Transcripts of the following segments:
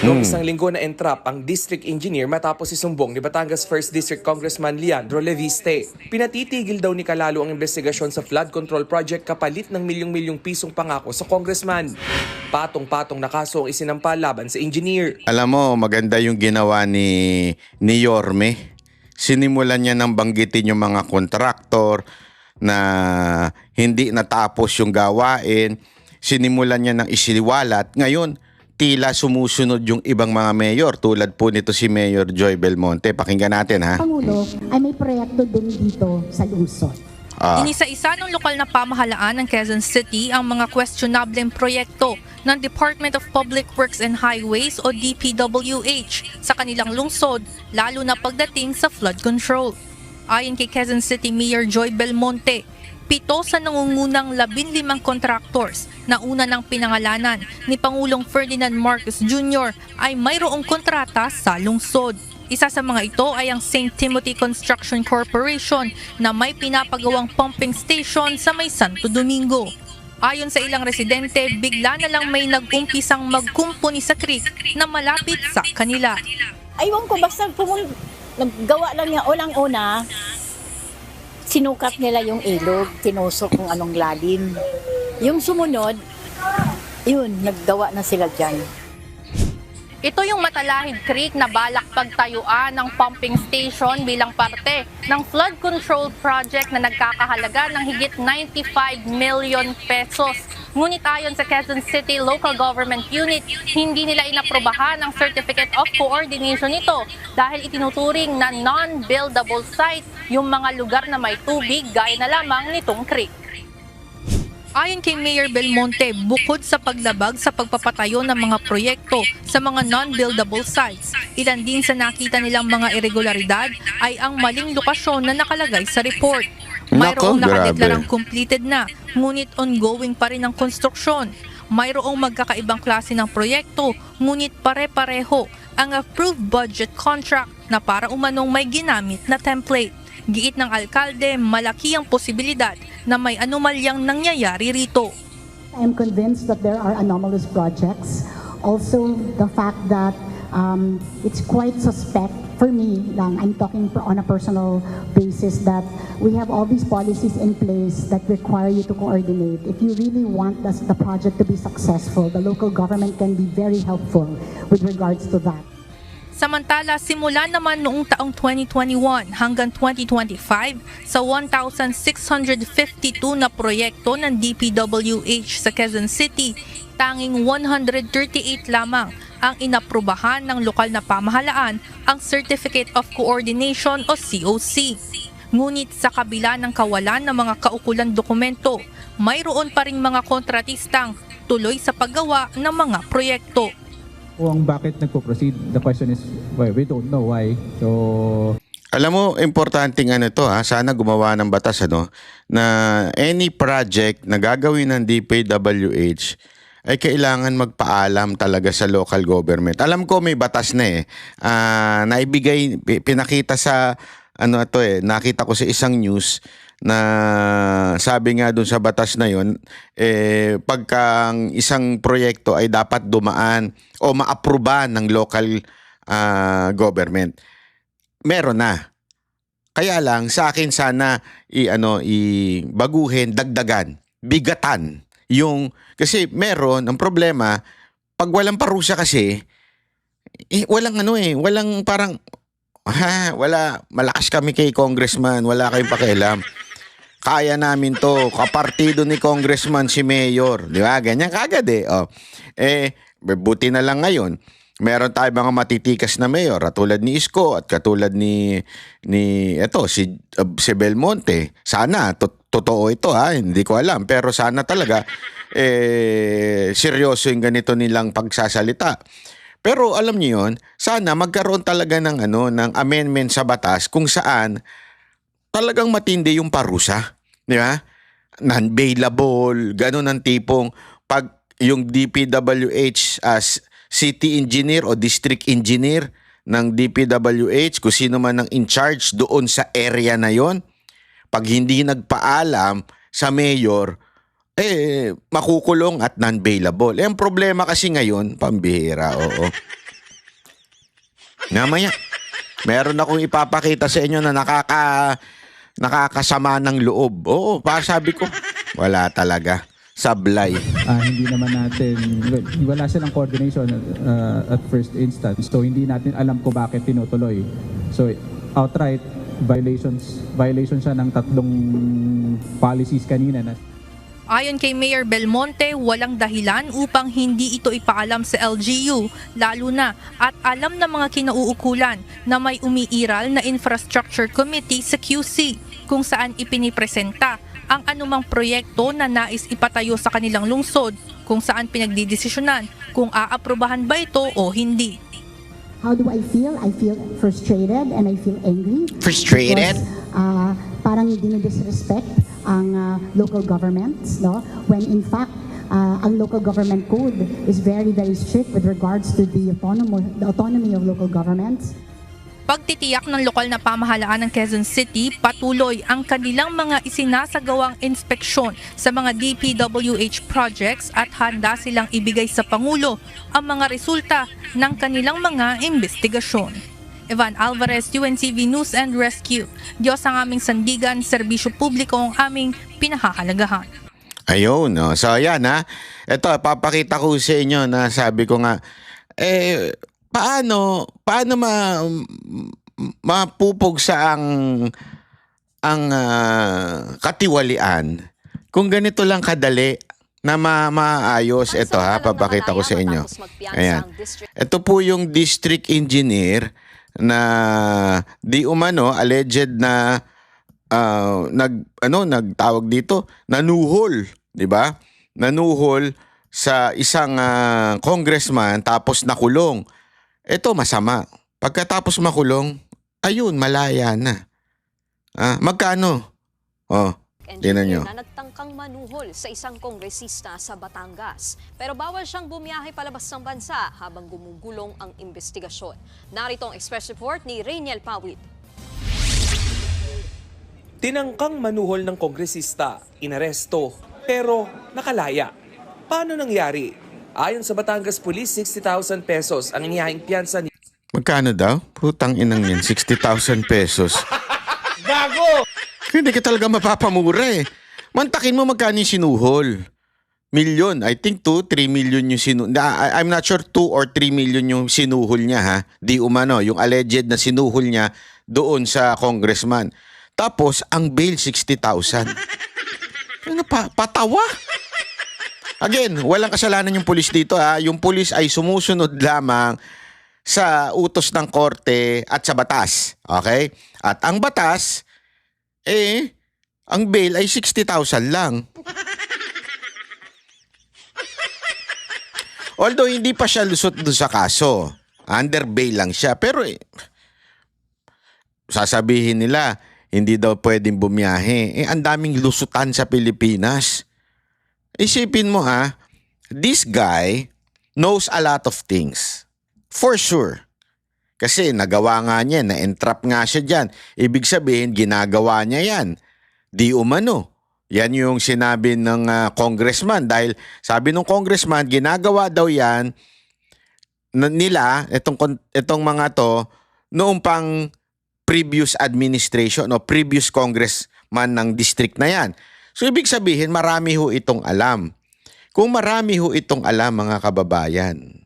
Noong isang linggo na entrap ang district engineer matapos isumbong ni Batangas 1st District Congressman Leandro Leviste. Pinatitigil daw ni Kalalo ang investigasyon sa flood control project kapalit ng milyong-milyong pisong pangako sa congressman. Patong-patong na kaso ang isinampa laban sa engineer. Alam mo, maganda yung ginawa ni, ni Yorme. Sinimulan niya ng banggitin yung mga kontraktor na hindi natapos yung gawain. Sinimulan niya ng isiliwalat. Ngayon, tila sumusunod yung ibang mga mayor tulad po nito si Mayor Joy Belmonte. Pakinggan natin ha. Pangulo ay may proyekto din dito sa lungsod. Ah, Inisa-isa ng lokal na pamahalaan ng Quezon City ang mga questionableng proyekto ng Department of Public Works and Highways o DPWH sa kanilang lungsod, lalo na pagdating sa flood control. Ayon kay Quezon City Mayor Joy Belmonte, pito sa nangungunang 15 contractors na una ng pinangalanan ni Pangulong Ferdinand Marcos Jr. ay mayroong kontrata sa lungsod. Isa sa mga ito ay ang St. Timothy Construction Corporation na may pinapagawang pumping station sa may Santo Domingo. Ayon sa ilang residente, bigla na lang may nag-umpisang magkumpuni sa creek na malapit sa kanila. Aywan ko, basta pumun naggawa lang niya ulang-una, sinukat nila yung ilog, tinusok kung anong lalim. Yung sumunod, yun, naggawa na sila dyan. Ito yung Matalahid Creek na balak pagtayuan ng pumping station bilang parte ng flood control project na nagkakahalaga ng higit 95 million pesos. Ngunit ayon sa Quezon City Local Government Unit, hindi nila inaprobahan ang Certificate of Coordination nito dahil itinuturing na non-buildable site yung mga lugar na may tubig gaya na lamang nitong creek. Ayon kay Mayor Belmonte, bukod sa paglabag sa pagpapatayo ng mga proyekto sa mga non-buildable sites, ilan din sa nakita nilang mga irregularidad ay ang maling lokasyon na nakalagay sa report. Mayroong Nako, nakadeklarang grabe. completed na, ngunit ongoing pa rin ang konstruksyon. Mayroong magkakaibang klase ng proyekto, ngunit pare-pareho ang approved budget contract na para umanong may ginamit na template. Giit ng alkalde, malaki ang posibilidad na may anomalyang nangyayari rito. I am convinced that there are anomalous projects. Also, the fact that um, it's quite suspect for me lang, I'm talking per- on a personal basis that we have all these policies in place that require you to coordinate. If you really want this, the project to be successful, the local government can be very helpful with regards to that. Samantala, simula naman noong taong 2021 hanggang 2025 sa 1,652 na proyekto ng DPWH sa Quezon City, tanging 138 lamang ang inaprubahan ng lokal na pamahalaan ang Certificate of Coordination o COC. Ngunit sa kabila ng kawalan ng mga kaukulang dokumento, mayroon pa ring mga kontratistang tuloy sa paggawa ng mga proyekto. kung bakit nagpo-proceed. The question is, well, we don't know why. So, Alam mo, importanteng ano to ha, sana gumawa ng batas ano, na any project na gagawin ng DPWH ay kailangan magpaalam talaga sa local government. Alam ko may batas na eh. Ah, naibigay, pi- pinakita sa, ano to eh, nakita ko sa isang news na sabi nga dun sa batas na yun, eh, pagka ang isang proyekto ay dapat dumaan o maaproban ng local ah, government meron na. Kaya lang sa akin sana i ano i baguhin, dagdagan, bigatan yung kasi meron ang problema pag walang parusa kasi eh, walang ano eh, walang parang ha, wala malakas kami kay congressman, wala kayong pakialam. Kaya namin to, kapartido ni congressman si mayor, di ba? Ganyan kagad eh. Oh. Eh, buti na lang ngayon meron tayo mga matitikas na mayor katulad ni Isko at katulad ni ni eto si uh, si Belmonte. Sana to- totoo ito ha, hindi ko alam pero sana talaga eh seryoso yung ganito nilang pagsasalita. Pero alam niyo yon, sana magkaroon talaga ng ano ng amendment sa batas kung saan talagang matindi yung parusa, di ba? Non-bailable, ganun ang tipong pag yung DPWH as city engineer o district engineer ng DPWH, kung sino man ang in charge doon sa area na yon, pag hindi nagpaalam sa mayor, eh, makukulong at non-bailable. Eh, ang problema kasi ngayon, pambihira, oo. Namaya. Meron akong ipapakita sa inyo na nakaka nakakasama ng loob. Oo, para sabi ko, wala talaga. Sablay. Ah, hindi naman natin, well, wala silang coordination uh, at first instance. So hindi natin alam kung bakit tinutuloy. So outright violations, violation siya ng tatlong policies kanina na Ayon kay Mayor Belmonte, walang dahilan upang hindi ito ipaalam sa LGU, lalo na at alam ng mga kinauukulan na may umiiral na Infrastructure Committee sa QC kung saan ipinipresenta ang anumang proyekto na nais ipatayo sa kanilang lungsod kung saan pinagdidesisyonan kung aaprobahan ba ito o hindi. How do I feel? I feel frustrated and I feel angry. Frustrated? Because, uh, parang dinidisrespect ang uh, local governments, no? When in fact, uh, ang local government code is very, very strict with regards to the, autonomo, the autonomy of local governments. Pagtitiyak ng lokal na pamahalaan ng Quezon City, patuloy ang kanilang mga isinasagawang inspeksyon sa mga DPWH projects at handa silang ibigay sa Pangulo ang mga resulta ng kanilang mga investigasyon. Evan Alvarez, UNCV News and Rescue. Diyos ang aming sandigan, serbisyo publiko ang aming pinahahalagahan. Ayun, no. So, ayan, ha. Ito, papakita ko sa inyo na sabi ko nga, eh, paano, paano ma, mapupog sa ang, ang ah, katiwalian kung ganito lang kadali na ma maayos. Ito, ha, papakita ko sa inyo. Ayan. Ito po yung district engineer na di umano alleged na ah, nag ano nagtawag dito nanuhol, 'di ba? Nanuhol sa isang ah, congressman tapos nakulong. Ito masama. Pagkatapos makulong, ayun malaya na. Ah, magkano? Oh, Tingnan nyo. na nagtangkang manuhol sa isang kongresista sa Batangas. Pero bawal siyang bumiyahe palabas ng bansa habang gumugulong ang investigasyon. Narito ang express report ni Rainiel Pawid. Tinangkang manuhol ng kongresista, inaresto, pero nakalaya. Paano nangyari? Ayon sa Batangas Police, 60,000 pesos ang inihahing piyansa ni Magkano daw? Putang inang yan, 60,000 pesos. Gago! Hindi ka talaga mapapamura eh. Mantakin mo magkano yung sinuhol. Milyon. I think 2, 3 million yung sinuhol. I'm not sure 2 or 3 million yung sinuhol niya ha. Di umano, yung alleged na sinuhol niya doon sa congressman. Tapos, ang bail 60,000. Ano pa? Patawa? Again, walang kasalanan yung pulis dito ha. Yung pulis ay sumusunod lamang sa utos ng korte at sa batas. Okay? At ang batas, eh, ang bail ay 60,000 lang. Although hindi pa siya lusot doon sa kaso. Under bail lang siya. Pero eh, sasabihin nila, hindi daw pwedeng bumiyahe. Eh, ang daming lusutan sa Pilipinas. Isipin mo ha, this guy knows a lot of things. For sure. Kasi nagawa nga niya, na-entrap nga siya dyan. Ibig sabihin, ginagawa niya yan. Di umano. Yan yung sinabi ng ah, congressman dahil sabi ng congressman, ginagawa daw yan nila, itong, itong mga to, noong pang previous administration o previous congressman ng district na yan. So ibig sabihin, marami ho itong alam. Kung marami ho itong alam mga kababayan,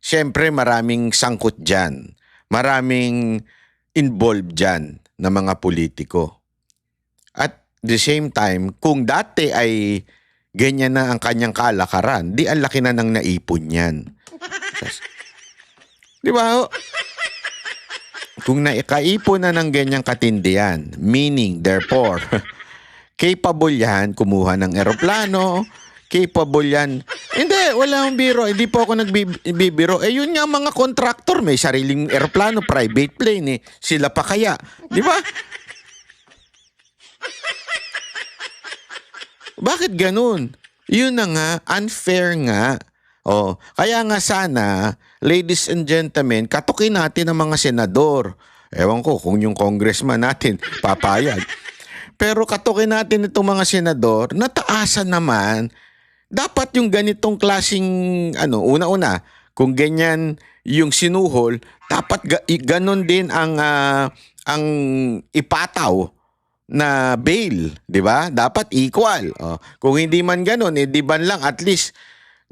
syempre maraming sangkot dyan. Maraming involved dyan na mga politiko. At the same time, kung dati ay ganyan na ang kanyang kalakaran, di ang laki na ng naipon yan. Di ba? Kung naikaipon na ng ganyang katindihan, meaning, therefore, capable yan kumuha ng eroplano, capable yan. Hindi, wala akong biro. Hindi po ako nagbibiro. Eh, yun nga mga contractor, may sariling eroplano, private plane eh. Sila pa kaya. Di ba? Bakit ganun? Yun na nga, unfair nga. Oh, kaya nga sana, ladies and gentlemen, katukin natin ang mga senador. Ewan ko kung yung congressman natin papayag. Pero katukin natin itong mga senador, nataasan naman, dapat yung ganitong klasing, ano, una-una, kung ganyan, yung sinuhol, dapat ga- ganun din ang ah, ang ipataw na bail, 'di ba? Dapat equal. Oh, kung hindi man ganun, eh, di lang at least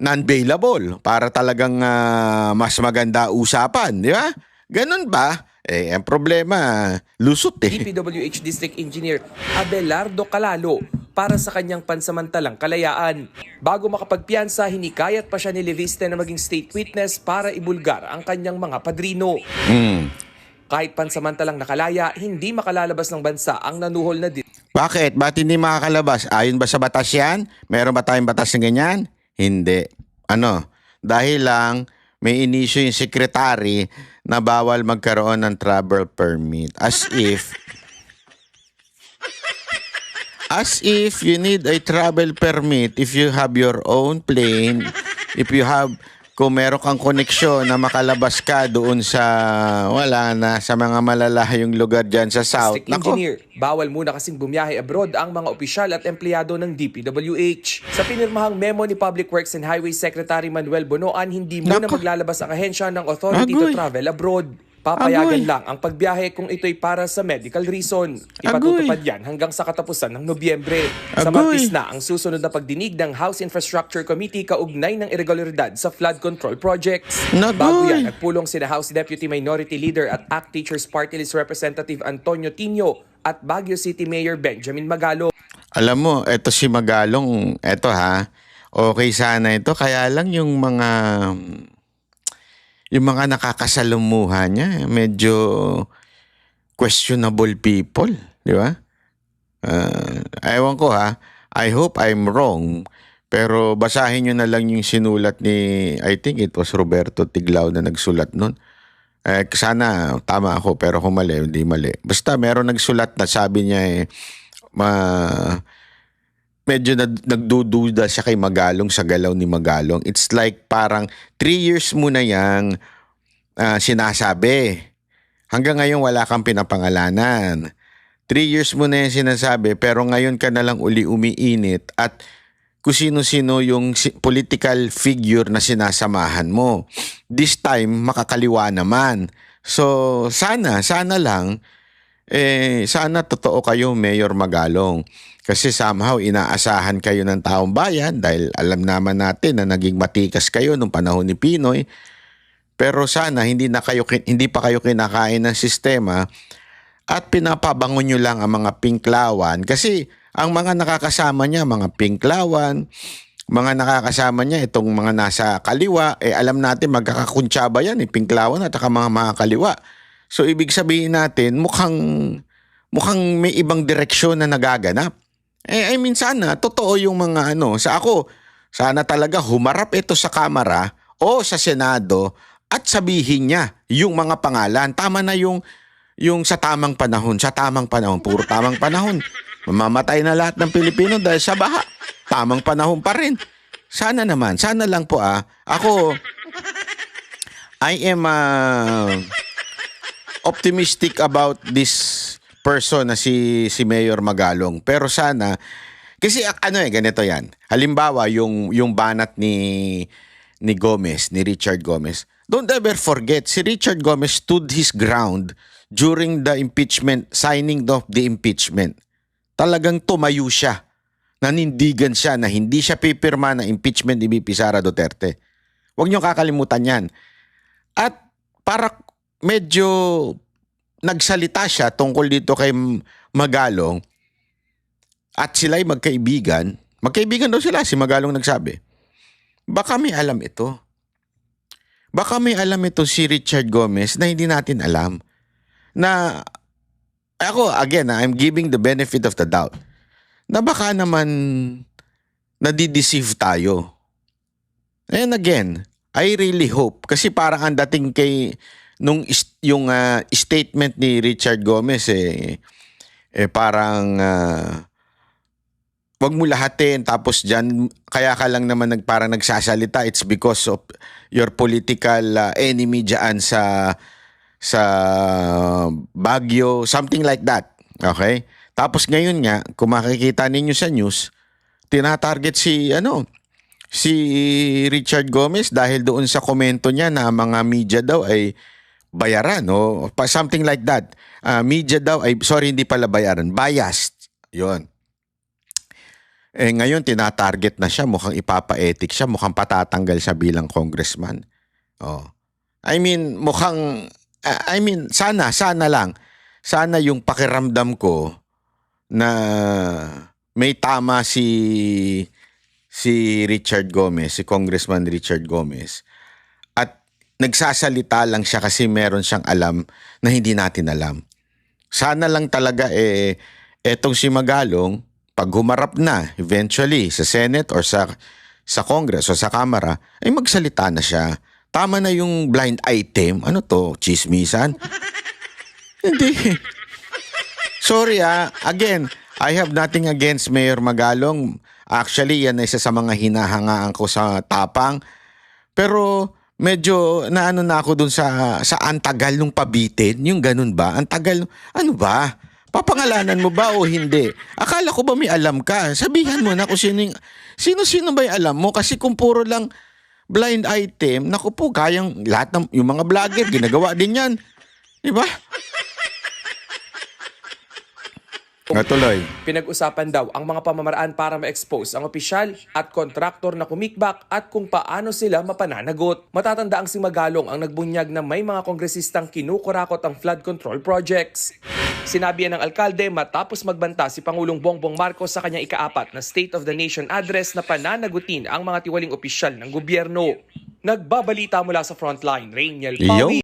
non-bailable para talagang ah, mas maganda usapan, di ba? Ganun ba? Eh, ang problema, lusot eh. DPWH District Engineer Abelardo Calalo para sa kanyang pansamantalang kalayaan. Bago makapagpiansa, hinikayat pa siya ni Leviste na maging state witness para ibulgar ang kanyang mga padrino. Hmm. Kahit pansamantalang nakalaya, hindi makalalabas ng bansa ang nanuhol na di- Bakit? Ba't hindi makakalabas? Ayon ba sa batas yan? Meron ba tayong batas na ganyan? Hindi. Ano? Dahil lang may inisyo yung secretary na bawal magkaroon ng travel permit. As if As if you need a travel permit if you have your own plane, if you have kung meron kang koneksyon na makalabas ka doon sa wala na sa mga malalayong lugar diyan sa south. district Nako. engineer. Bawal muna kasing bumiyahe abroad ang mga opisyal at empleyado ng DPWH. Sa pinirmahang memo ni Public Works and Highways Secretary Manuel Bonoan, hindi muna Nako. maglalabas ang ahensya ng authority to Agoy. travel abroad. Papayagan Agoy. lang ang pagbiyahe kung ito'y para sa medical reason. Ipatutupad yan hanggang sa katapusan ng Nobyembre. Sa Agoy. Martis na ang susunod na pagdinig ng House Infrastructure Committee kaugnay ng irregularidad sa flood control projects. Nagoy. Bago yan, nagpulong sina House Deputy Minority Leader at ACT Teachers Party List Representative Antonio Tino at Baguio City Mayor Benjamin Magalo. Alam mo, eto si Magalong, eto ha, okay sana ito. Kaya lang yung mga, yung mga nakakasalumuhan niya, medyo questionable people, di ba? Uh, ewan ko ha, I hope I'm wrong, pero basahin nyo na lang yung sinulat ni, I think it was Roberto Tiglao na nagsulat nun. Eh, sana tama ako pero kung mali, hindi mali. Basta meron nagsulat na sabi niya eh, ma, medyo nag, nagdududa siya kay Magalong sa galaw ni Magalong. It's like parang three years mo na yang ah, sinasabi. Hanggang ngayon wala kang pinapangalanan. Three years mo na yung sinasabi pero ngayon ka na lang uli umiinit at kung sino-sino yung political figure na sinasamahan mo. This time, makakaliwa naman. So, sana, sana lang, eh, sana totoo kayo, Mayor Magalong. Kasi somehow, inaasahan kayo ng taong bayan dahil alam naman natin na naging matikas kayo nung panahon ni Pinoy. Pero sana hindi na kayo hindi pa kayo kinakain ng sistema at pinapabangon nyo lang ang mga pinklawan kasi ang mga nakakasama niya, mga pinklawan, mga nakakasama niya, itong mga nasa kaliwa, eh alam natin magkakakuntsaba yan, eh, pinklawan at mga mga kaliwa. So ibig sabihin natin, mukhang, mukhang may ibang direksyon na nagaganap. Eh, I mean, sana, totoo yung mga ano, sa ako, sana talaga humarap ito sa Kamara o sa Senado at sabihin niya yung mga pangalan. Tama na yung yung sa tamang panahon, sa tamang panahon, puro tamang panahon. Mamamatay na lahat ng Pilipino dahil sa baha. Tamang panahon pa rin. Sana naman, sana lang po ah. Ako, I am ah, optimistic about this person na si si Mayor Magalong. Pero sana kasi ano eh ganito 'yan. Halimbawa yung yung banat ni ni Gomez, ni Richard Gomez. Don't ever forget si Richard Gomez stood his ground during the impeachment signing of the impeachment. Talagang tumayo siya. Nanindigan siya na hindi siya pipirma na impeachment ni BP Sara Duterte. Huwag niyo kakalimutan 'yan. At para medyo nagsalita siya tungkol dito kay Magalong at sila'y magkaibigan, magkaibigan daw sila, si Magalong nagsabi. Baka may alam ito. Baka may alam ito si Richard Gomez na hindi natin alam. Na ako, again, ah, I'm giving the benefit of the doubt. Na baka naman nadideceive tayo. And again, I really hope kasi parang ang dating kay nung yung ah, statement ni Richard Gomez eh, eh parang ah, wag mo lahatin tapos diyan kaya ka lang naman nag parang nagsasalita it's because of your political ah, enemy diyan sa sa Baguio something like that okay? Tapos ngayon nga kung makikita ninyo sa news tinatarget si ano si Richard Gomez dahil doon sa komento niya na mga media daw ay bayaran o pa- something like that. Ah, media daw ay sorry hindi pala bayaran, biased. 'Yon. Eh ngayon tinatarget na siya, mukhang ipapa-ethic siya, mukhang patatanggal siya bilang congressman. Oh. I mean, mukhang ah, I mean, sana sana lang sana yung pakiramdam ko na may tama si si Richard Gomez, si Congressman Richard Gomez. Nagsasalita lang siya kasi meron siyang alam na hindi natin alam. Sana lang talaga eh etong si Magalong pag humarap na eventually sa Senate or sa sa Congress o sa Kamara ay magsalita na siya. Tama na yung blind item. Ano to? Chismisan? Hindi. Sorry ah. Again, I have nothing against Mayor Magalong. Actually, yan ay isa sa mga hinahangaan ko sa tapang. Pero medyo naano na ako dun sa sa antagal nung pabitin. Yung ganun ba? Antagal, ano ba? Papangalanan mo ba o hindi? Akala ko ba may alam ka? Sabihan mo na kung sino yung- sino-sino ba yung alam mo? Kasi kung puro lang blind item, naku po, kayang lahat ng yung mga vlogger, ginagawa din yan. Di ba? Natuloy. Pinag-usapan daw ang mga pamamaraan para ma-expose ang opisyal at kontraktor na kumikbak at kung paano sila mapananagot. Matatanda ang si Magalong ang nagbunyag na may mga kongresistang kinukurakot ang flood control projects. Sinabi yan ng alkalde matapos magbanta si Pangulong Bongbong Marcos sa kanyang ikaapat na State of the Nation address na pananagutin ang mga tiwaling opisyal ng gobyerno. Nagbabalita mula sa frontline, Rainiel. Pawi.